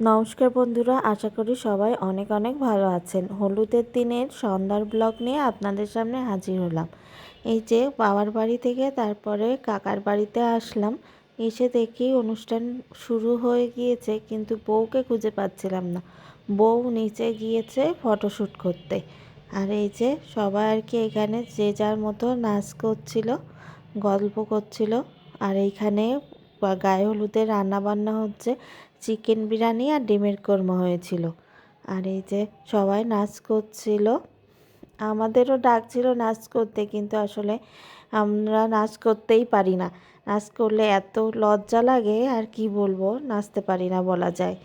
নমস্কার বন্ধুরা, আশা করি সবাই অনেক অনেক ভালো আছেন। হলুদের দিনের সন্ধ্যার ব্লগ নিয়ে আপনাদের সামনে হাজির হলাম। এই যে বাবার বাড়ি থেকে তারপরে কাকার বাড়িতে আসলাম। এসে দেখি অনুষ্ঠান শুরু হয়ে গিয়েছে, কিন্তু বউকে খুঁজে পাচ্ছিলাম না। বউ নিচে গিয়েছে ফটোশ্যুট করতে। আর এই যে সবাই আর কি এখানে যে যার মতো নাচ করছিল, গল্প করছিল। আর এইখানে গায়ে হলুদের রান্না বান্না হচ্ছে। চিকেন বিরিয়ানি আর ডিমের কোরমা হয়েছিল। আর এই যে সবাই নাচ করছিল। আমাদেরও ডাকছিল নাচ করতে, কিন্তু আসলে আমরা নাচ করতেই পারি না। নাচ করলে এত লজ্জা লাগে, আর কি বলব, নাচতে পারি না বলা যায়।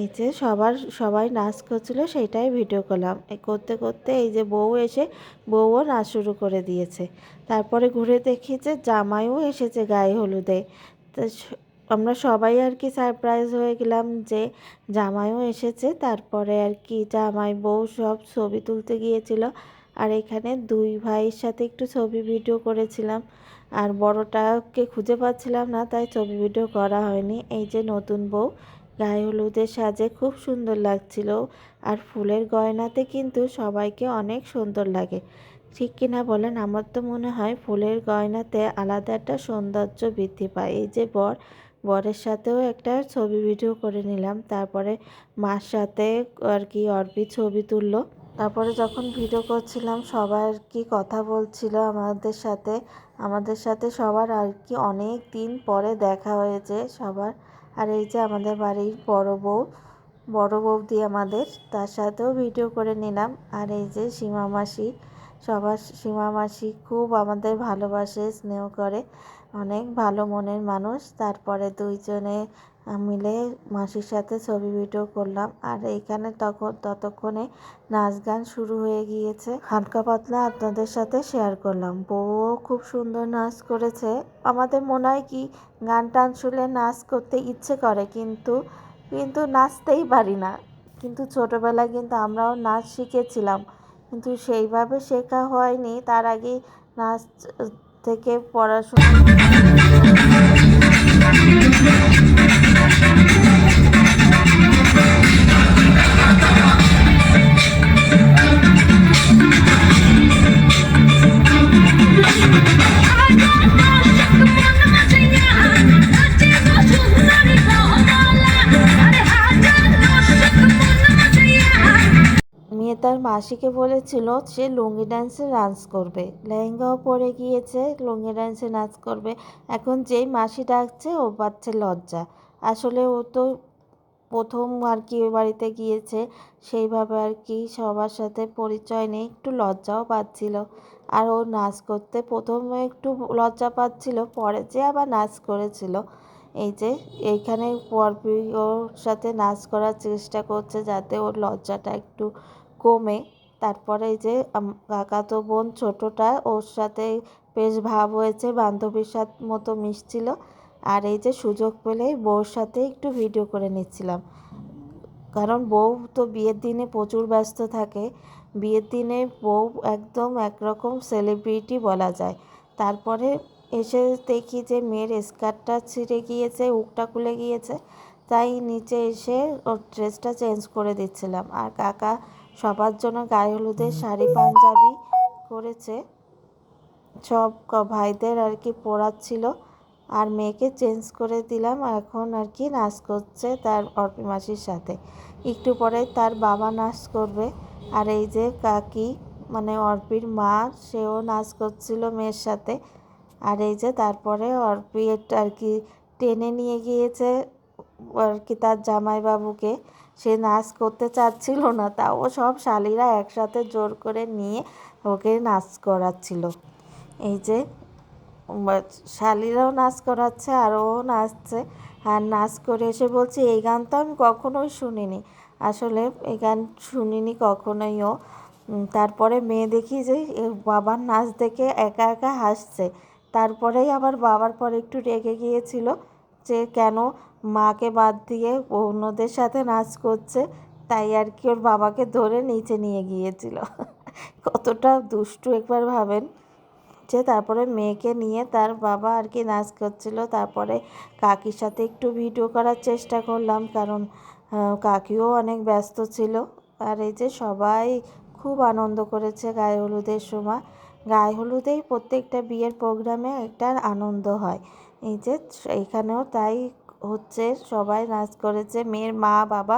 এই যে সবার, সবাই নাচ করছিল, সেটাই ভিডিও করলাম। করতে করতে এই যে বউ এসে, বউও নাচ শুরু করে দিয়েছে। তারপরে ঘুরে দেখি যে জামাইও এসেছে গায়ে হলুদে। আমরা সবাই আর কি সারপ্রাইজ হয়ে গেলাম যে জামাইও এসেছে। তারপরে আর কি জামাই বউ সব ছবি তুলতে গিয়েছিল। আর এখানে দুই ভাইয়ের সাথে একটু ছবি ভিডিও করেছিলাম। আর বড়টাকে খুঁজে পাচ্ছিলাম না, তাই ছবি ভিডিও করা হয়নি। এই যে নতুন বউ, গায়ে হলুদের সাজে খুব সুন্দর লাগছিল। আর ফুলের গয়নাতে কিন্তু সবাইকে অনেক সুন্দর লাগে। ঠিক কিনা বলেন, আমার তো মনে হয় ফুলের গয়নাতে আলাদা একটা সৌন্দর্য বৃদ্ধি পায়। এই যে বর বরের সাথেও একটা ছবি ভিডিও করে নিলাম। তারপরে মার সাথে আর কি অর্পি ছবি তুললো। তারপরে যখন ভিডিও করছিলাম সবাই আর কি কথা বলছিল আমাদের সাথে? আমাদের সাথে সবার আর কি অনেক দিন পরে দেখা হয়েছে সবার। আর এই যে আমাদের বাড়ির বড় বউ, বড় বৌদি আমাদের, তার সাথেও ভিডিও করে নিলাম। আর এই যে সীমা মাসি সবার সীমা মাসি খুব আমাদের ভালোবাসে, স্নেহ করে। অনেক ভালো মনের মানুষ। তারপরে দুইজনে মিলে মাসির সাথে ছবি ভিডিও করলাম। আর এইখানে তখন ততক্ষণে নাচ গান শুরু হয়ে গিয়েছে। হালকা পাতলা আপনাদের সাথে শেয়ার করলাম। বউও খুব সুন্দর নাচ করেছে। আমাদের মনে হয় কি, গান টান শুনলে নাচ করতে ইচ্ছে করে, কিন্তু কিন্তু নাচতেই পারি না। কিন্তু ছোটোবেলায় কিন্তু আমরাও নাচ শিখেছিলাম। কিন্তু সেইভাবে শেখা হয়নি। তার আগেই নাচ থেকে পড়াশোনা মাসিকে বলেছিল সে লুঙ্গি ডান্সে ডান্স করবে। লেহেঙ্গাও পরে গিয়েছে, লুঙ্গি ডান্সে নাচ করবে। এখন যেই মাসি ডাকছে, ও পাচ্ছে লজ্জা। আসলে ও তো প্রথম আর কি বাড়িতে গিয়েছে, সেইভাবে আর কি সবার সাথে পরিচয় নেই, একটু লজ্জাও পাচ্ছিল। আর ও নাচ করতে প্রথমে একটু লজ্জা পাচ্ছিল, পরে যে আবার নাচ করেছিল। এই যে এইখানে পরপি ওর সাথে নাচ করার চেষ্টা করছে যাতে ওর লজ্জাটা একটু কমে। তারপরে এই যে কাকাতো বোন ছোটোটা, ওর সাথে বেশ ভাব হয়েছে, বান্ধবীর সাথে মতো মিশছিল। আর এই যে, সুযোগ পেলেই বউর সাথে একটু ভিডিও করে নিচ্ছিলাম। কারণ বউ তো বিয়ের দিনে প্রচুর ব্যস্ত থাকে। বিয়ের দিনে বউ একদম একরকম সেলিব্রিটি বলা যায়। তারপরে এসে দেখি যে, মেয়ের স্কার্টটা ছিঁড়ে গিয়েছে, উকটা খুলে গিয়েছে। তাই নিচে এসে ওর ড্রেসটা চেঞ্জ করে দিচ্ছিলাম। আর কাকা সবার জন্য গায়ে হলুদের শাড়ি, পাঞ্জাবি করেছে। সব ভাইদের আর কি পড়াচ্ছিল আর মেয়েকে চেঞ্জ করে দিলাম। এখন আর কি নাচ করছে তার অর্পি মাসির সাথে। একটু পরে তার বাবা নাচ করবে। আর এই যে কাকি মানে অর্পির মা, সেও নাচ করছিল মেয়ের সাথে। আর এই যে তারপরে অর্পি আর কি টেনে নিয়ে গিয়েছে। আর কি তার জামাইবাবুকে, সে নাচ করতে চাচ্ছিল না, তাও সব শালিরা একসাথে জোর করে নিয়ে ওকে নাচ করাচ্ছিল। এই যে শালিরাও নাচ করাচ্ছে আর ও নাচছে। আর নাচ করে এসে বলছে, এই গান তো আমি কখনোই শুনিনি। আসলে এই গান শুনিনি কখনোই ও। তারপরে মেয়ে দেখি যে বাবার নাচ দেখে একা একা হাসছে। তারপরেই আবার বাবার পর একটু রেগে গিয়েছিল। যে কেন মাকে বাদ দিয়ে অন্যদের সাথে নাচ করছে, তাই আর কি ওর বাবাকে ধরে নিচে নিয়ে গিয়েছিল। কতটা দুষ্টু একবার ভাবেন? যে তারপরে মেয়েকে নিয়ে তার বাবা আর কি নাচ করছিল, তারপরে কাকির সাথে একটু ভিডিও করার চেষ্টা করলাম, কারণ কাকিও অনেক ব্যস্ত ছিল। আর এই যে সবাই খুব আনন্দ করেছে গায়ে হলুদের সময়। গায়ে হলুদেই প্রত্যেকটা বিয়ের প্রোগ্রামে একটা আনন্দ হয়। এই যে এইখানেও তাই হচ্ছে সবাই নাচ করেছে, মেয়ের মা, বাবা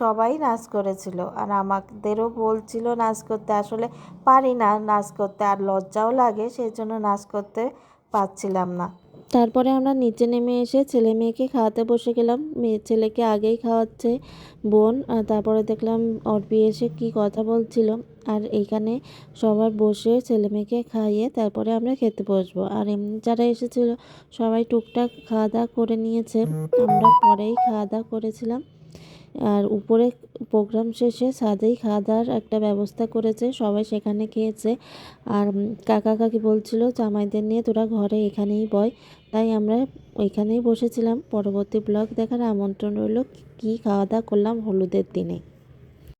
সবাই নাচ করেছিল। আর আমাদেরও বলছিল নাচ করতে, আসলে পারি না নাচ করতে, আর লজ্জাও লাগে সেই জন্য নাচ করতে পারছিলাম না। তারপরে আমরা নিচে নেমে এসে ছেলে মেয়েকে খাওয়াতে বসে গেলাম। মেয়ে ছেলেকে আগেই খাওয়াচ্ছে বোন। আর তারপরে দেখলাম অর্পি এসে কি কথা বলছিল। আর এইখানে সবার বসে ছেলে মেয়েকে খাইয়ে তারপরে আমরা খেতে বসবো। আর এমনি যারা এসেছিল সবাই টুকটাক খাওয়া দাওয়া করে নিয়েছে। আমরা পরেই খাওয়া দাওয়া করেছিলাম। আর উপরে প্রোগ্রাম শেষে সাদেই খাওয়া দাওয়ার একটা ব্যবস্থা করেছে, সবাই সেখানে খেয়েছে। আর কাকা কাকি বলছিল, জামাইদের নিয়ে তোরা ঘরে এখানেই বয়। তাই আমরা ওইখানেই বসেছিলাম। পরবর্তী ব্লগ দেখার আমন্ত্রণ রইল। কী খাওয়া দাওয়া করলাম হলুদের দিনে।